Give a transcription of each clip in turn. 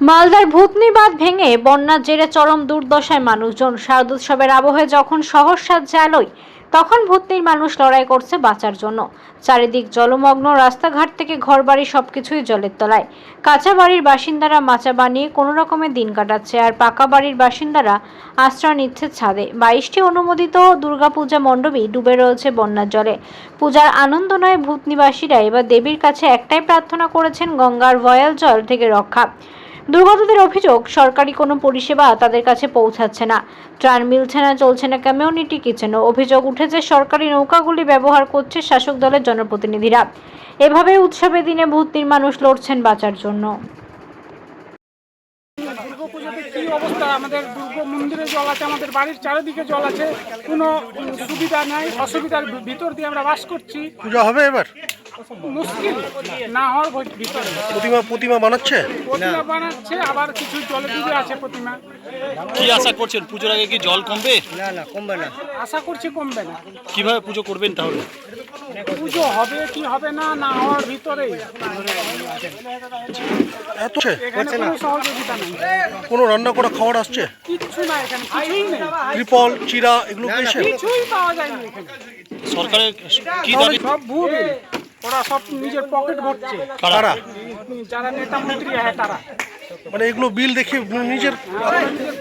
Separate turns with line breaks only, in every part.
মালদার ভূতনি বাঁধ ভেঙে বন্যার জেরে চরম দুর্দশায় মানুষজন শারদোৎসবের আবহে যখন শহর আলোয়, তখন ভূতনির মানুষ লড়াই করছে বাঁচার জন্য। চারিদিক জলমগ্ন, রাস্তাঘাট থেকে ঘর ঘরবাড়ি সবকিছুই জলের তলায়। কাঁচা বাড়ির বাসিন্দারা মাচা বানিয়ে কোনো রকমে দিন কাটাচ্ছে আর পাকা বাড়ির বাসিন্দারা আশ্রয় নিচ্ছে ছাদে। বাইশটি অনুমোদিত দুর্গাপূজা মণ্ডপই ডুবে রয়েছে বন্যার জলে। পূজার আনন্দ নয় ভূতনিবাসীরা, এবার দেবীর কাছে একটাই প্রার্থনা করেছেন গঙ্গার ভয়াল জল থেকে রক্ষা। দুর্গতদের অভিযোগ সরকারি কোনো পরিষেবা তাদের কাছে পৌঁছাচ্ছে না। ত্রাণ মিলছে না চলছে না কমিউনিটি কিচেনও অভিযোগ উঠেছে সরকারি নৌকাগুলি ব্যবহার করছে শাসক দলের জনপ্রতিনিধিরা। এভাবে উৎসবের দিনে ভূতনির মানুষ লড়ছেন বাঁচার জন্য।
দুর্গা পুজোতে কি অবস্থা? আমাদের দুর্গ মন্দিরে জল আছে আমাদের বাড়ির চারিদিকে জল আছে। কোনো সুবিধা নাই অসুবিধার ভিতর দিয়ে আমরা বাস করছি।
পূজা হবে এবার?
মুশকিল। না হওয়ার ভিতরে
প্রতিমা প্রতিমা বানাচ্ছে?
প্রতিমা বানাচ্ছে আবার কিছু জলে ডুবে আছে প্রতিমা।
কি আশা করছেন? পুজোর আগে কি জল কমবে?
আশা করছি কমবে না।
কীভাবে পুজো করবেন তাহলে?
পুজো হবে কি হবে না না হওয়ার ভিতরেই
এত?
এখানে কোনো সহযোগিতা নেই।
কোনো রান্না করা খাবার আসছে?
কিচ্ছু না এখানে কিছুই নেই।
ত্রিপল চিরা এগুলো
কিছুই পাওয়া যায়নি এখানে।
সরকারের কি দাবি
সব ভুল। ওরা সব নিজের পকেট ভরছে।
তারা
যারা নেতা মন্ত্রী হ্যাঁ তারা।
মানে এগুলো বিল দেখে নিজের
ওরা নিজের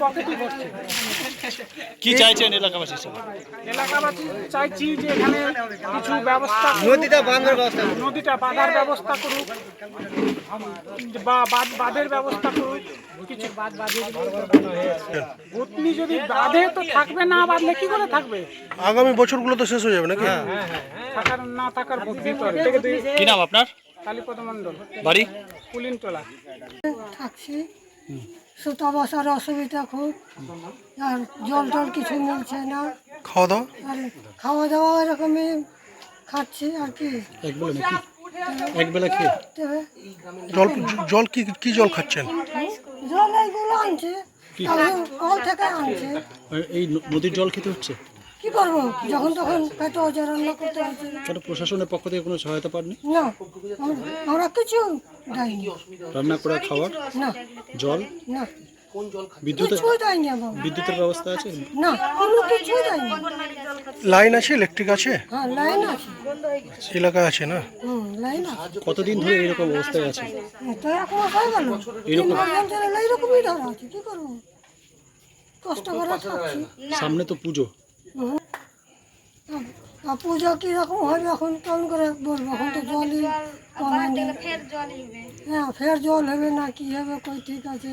কি চাইছেন এলাকাবাসী
এলাকাবাসী চাইছি যে এখানে কিছু ব্যবস্থা নদীটা বাঁধার ব্যবস্থা নদীটা বাঁধার ব্যবস্থা করুক। বা বাঁধ বাঁধের ব্যবস্থা করুক। কিছু বাঁধ বাঁধে ভূতনি যদি বাঁধে তো থাকবে না বাঁধলে কি করে থাকবে?
আগামী বছরগুলো তো শেষ হয়ে যাবে নাকি?
থাকার না থাকার
কি নাম আপনার?
কালীপদ মণ্ডল
বাড়ি?
কুলিনটোলা
থাকছি। সুতা বসার অসুবিধা খুব। আর জল টল কিছু মিলছে না।
খাওয়া দাওয়া?
আর খাওয়া দাওয়া এরকমই খাচ্ছি আর কি।
এক বেলা নাকি? এক বেলা খেয়ে?
জল জল কি কি জল খাচ্ছেন?
জল এইগুলো আনছে। কল থেকে আনছে।
এই নদীর জল খেতে হচ্ছে?
কি করব? যখন তখন রান্না করতে হচ্ছে
কেন প্রশাসনের পক্ষ থেকে কোনো সহায়তা পাননি?
না আমরা- কিছু দেয়নি।
রান্না করা খাবার
না।
জল?
না।
বিদ্যুতের বিদ্যুতের ব্যবস্থা আছে?
না কোনো কিছুই দেয়নি।
লাইন আছে ইলেকট্রিক আছে?
হ্যাঁ লাইন আছে।
এলাকায় আছে না?
হুম লাইন আছে।
কতদিন ধরে এরকম অবস্থায় আছে?
তো এখন হয়ে গেল। তিন মাস ধরা আছে কি করব? কষ্ট করে
সামনে তো পুজো।
আর পুজো কীরকম হবে এখন কেমন করে বলব এখন তো জলই হ্যাঁ ফের জল হবে না কি হবে কই ঠিক আছে।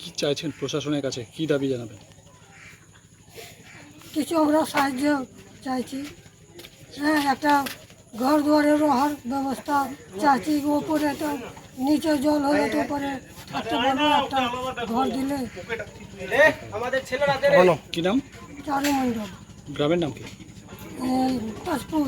কি চাইছেন প্রশাসনের কাছে? কি দাবি জানাবেন?
কিছু আমরা সাহায্য চাইছি। হ্যাঁ একটা ঘর দুয়ারে রহার ব্যবস্থা চাইছি ওপরে তো নিচে জল হলে তো পারব একটা ঘর দিলে।
বলো
কি নাম?
চারু মণ্ডল
গ্রামের নাম কি
এই পাঁচপুর